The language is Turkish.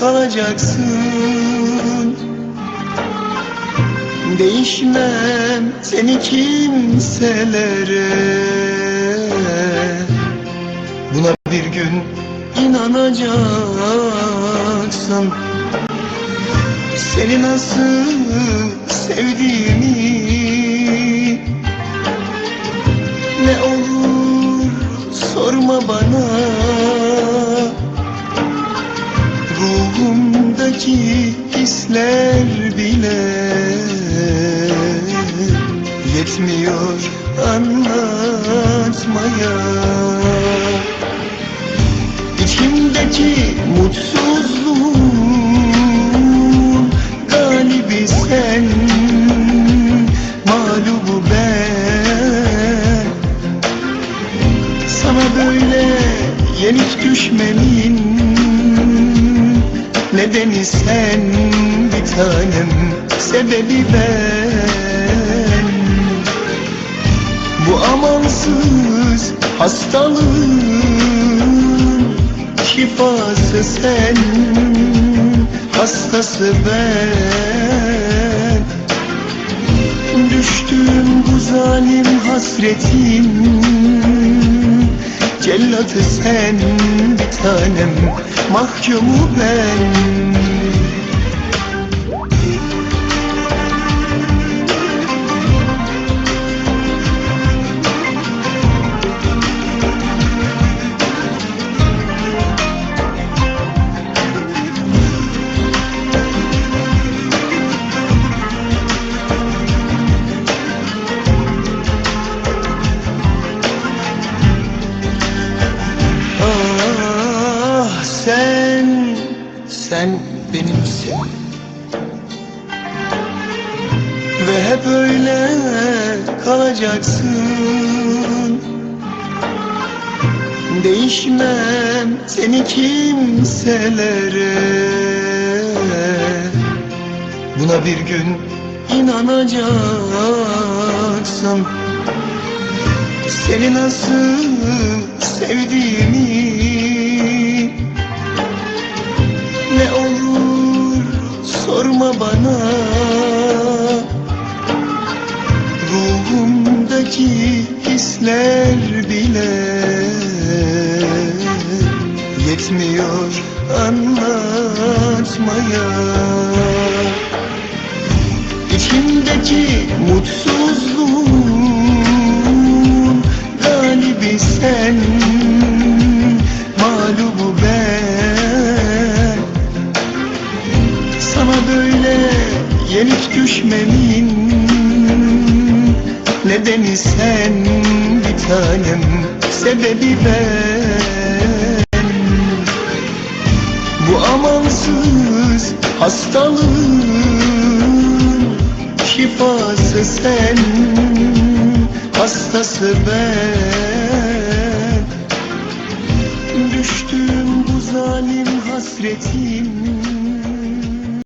Kalacaksın. Değişmem seni kimselere. Buna bir gün inanacaksın. Seni nasıl sevdiğimi hisler bile Yetmiyor anlatmaya. İçimdeki mutsuzluğun galibi sen Mağlubu ben. Sana böyle yenik düşmemin Nedeni sen bir tanem Sebebi ben Bu amansız hastalığın Şifası sen Hastası ben. Düştüm bu zalim hasretin Cellatı sen bir tanem Mahkumu ben sen, sen benimsin Ve hep öyle kalacaksın. Değişmem seni kimselere. Buna bir gün inanacaksın. Seni nasıl sevdiğimi sorma bana. Ruhumdaki hisler bile Yetmiyor anlatmaya. İçimdeki mutsuzluğun galibi sen Mağlubu yenik düşmemin Nedeni sen bir tanem Sebebi ben. Bu amansız hastalığın Şifası sen Hastası ben. Düştüm bu zalim hasretin